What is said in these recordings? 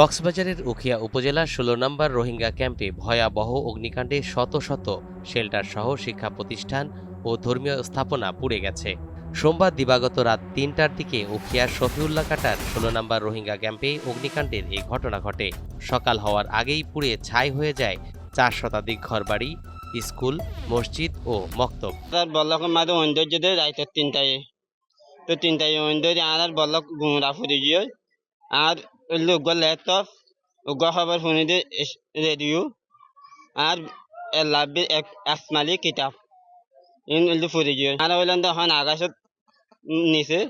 কক্সবাজারের উখিয়া উপজেলার ষোলো নম্বর রোহিঙ্গা ক্যাম্পে ভয়াবহ অগ্নিকাণ্ডে শত শত শেল্টার সহ শিক্ষা প্রতিষ্ঠান ও ধর্মীয় স্থাপনা পুড়ে গেছে। সোমবার দিবাগত রাত তিনটার দিকে উখিয়ার শফিউল্লাহ কাটার ষোলো নম্বর রোহিঙ্গা ক্যাম্পে অগ্নিকাণ্ডের এই ঘটনা ঘটে। সকাল হওয়ার আগেই পুড়ে ছাই হয়ে যায় চার শতাধিক ঘরবাড়ি, স্কুল, মসজিদ ও মক্তব। তিনটায়, তো তিনটায় আর গিয়ে, আর লোক ল্যাপটপ উগ খবর শুনি দিয়ে রেডিও আর লাভি এক আসমালি কিতাব। ইন উল্লু ফুরি গিয়ে। আর হইলেন তখন আকাশত নিচে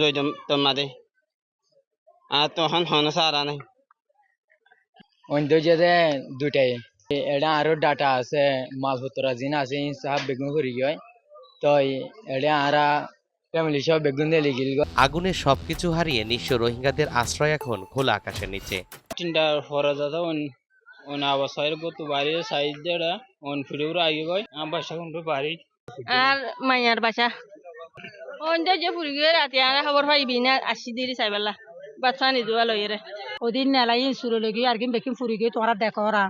রইদম তোমাদের। আর তখন হন সারা নাই। অন্তর্জাতে দুটাই এটা আরও ডাটা আছে, মালপত্র জিন আছে সাহাব বেগুন করি গয়। তো এটা আরা ফ্যামিলি সব বেগুন দিয়ে লিখিল আগুনে সবকিছু হারিয়ে নিঃস্ব রোহিঙ্গাদের আশ্রয় এখন খোলা আকাশের নিচে। তিনটা ফরজাদা অন অন আবাসাইর গো তো বাড়ি সাইড দেড়া অন ফিরিউর আগে গয় আবাসা কোন বাড়ি। আর মাইয়ার বাসা। অন্য যে ফুরি গিয়ে রাতে আর খবর পাইবি না আসি দিরি চাইবেলা বাচ্চা নিদুয়া লইরে ওদিন নেলাই সুরে লগি আর কি বেকিম ফুরি গিয়ে তোরা দেখরা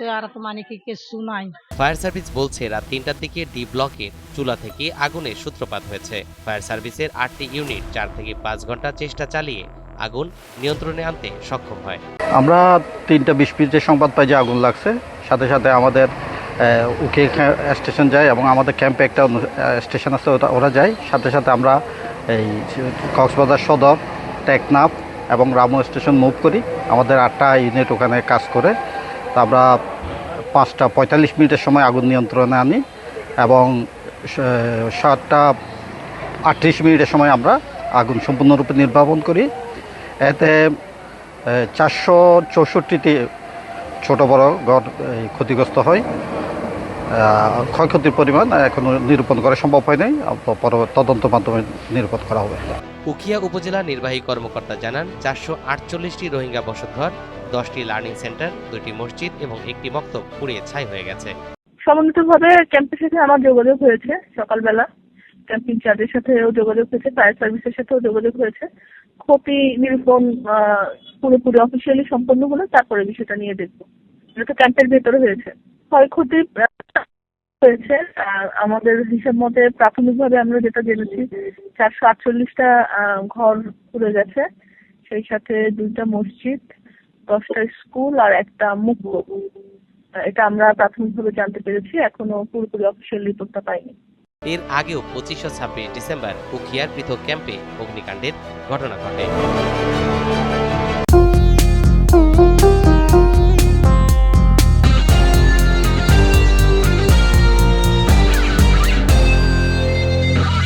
আর তো মানে কি কিছু নাই। ফায়ার সার্ভিস বলছে রাত তিনটার দিকে ডি ব্লকের চুলা থেকে আগুনের সূত্রপাত হয়েছে। ফায়ার সার্ভিসের আটটি ইউনিট চার থেকে পাঁচ ঘণ্টা চেষ্টা চালিয়ে আগুন নিয়ন্ত্রণে আনতে সক্ষম হয়। আমরা তিনটা বিশ মিনিটে সংবাদ পাই যে আগুন লাগছে সাথে সাথে আমাদের উকে স্টেশন যায় এবং আমাদের ক্যাম্পে একটা স্টেশন আছে ওটা ওরা যায়। সাথে সাথে আমরা এই কক্সবাজার সদর টেকনাফ এবং রামু স্টেশন মুভ করি। আমাদের আটটা ইউনিট ওখানে কাজ করে। তা আমরা পাঁচটা পঁয়তাল্লিশ মিনিটের সময় আগুন নিয়ন্ত্রণে আনি এবং সাতটা আটত্রিশ মিনিটের সময় আমরা আগুন সম্পূর্ণরূপে নির্বাপন করি। এতে চারশো চৌষট্টিটি ছোট বড় ঘর ক্ষতিগ্রস্ত হয়। ক্ষয়ক্ষতির পরিমাণ এখনও নিরূপণ করা সম্ভব হয় নাই পরবর্তী তদন্তের মাধ্যমে নিরূপণ করা হবে। উখিয়া উপজেলা নির্বাহী কর্মকর্তা জানান, চারশো আটচল্লিশটি রোহিঙ্গা বসতঘর, দশটি লার্নিং সেন্টার দুটি মসজিদ এবং একটি মক্তব পুড়িয়ে ছাই হয়ে গেছে। সমন্বিতভাবে ক্যাম্পের সাথে আমার যোগাযোগ হয়েছে সকালবেলা। ক্যাম্পিং ইনচার্জের সাথেও যোগাযোগ হয়েছে ফায়ার সার্ভিসের সাথেও যোগাযোগ হয়েছে। ক্ষতি নিরূপণ পুরোপুরি অফিসিয়ালি সম্পন্ন হলে তারপরে বিষয়টা নিয়ে দেখব। এটা তো ক্যাম্পের ভেতরে হয়েছে। ক্ষয়ক্ষতি হয়েছে আমাদের হিসাব মতে প্রাথমিকভাবে আমরা যেটা জেনেছি, চারশো আটচল্লিশটা ঘর পুড়ে গেছে, সেই সাথে দুইটা মসজিদ, দশটা স্কুল আর একটা মুক্ত এটা আমরা প্রাথমিকভাবে জানতে পেরেছি, এখনও পুরোপুরি অফিসিয়াল রিপোর্টটা পাইনি। এর আগেও পঁচিশ ও ছাব্বিশ ডিসেম্বর উখিয়ার পৃথক ক্যাম্পে অগ্নিকাণ্ডের ঘটনা ঘটে।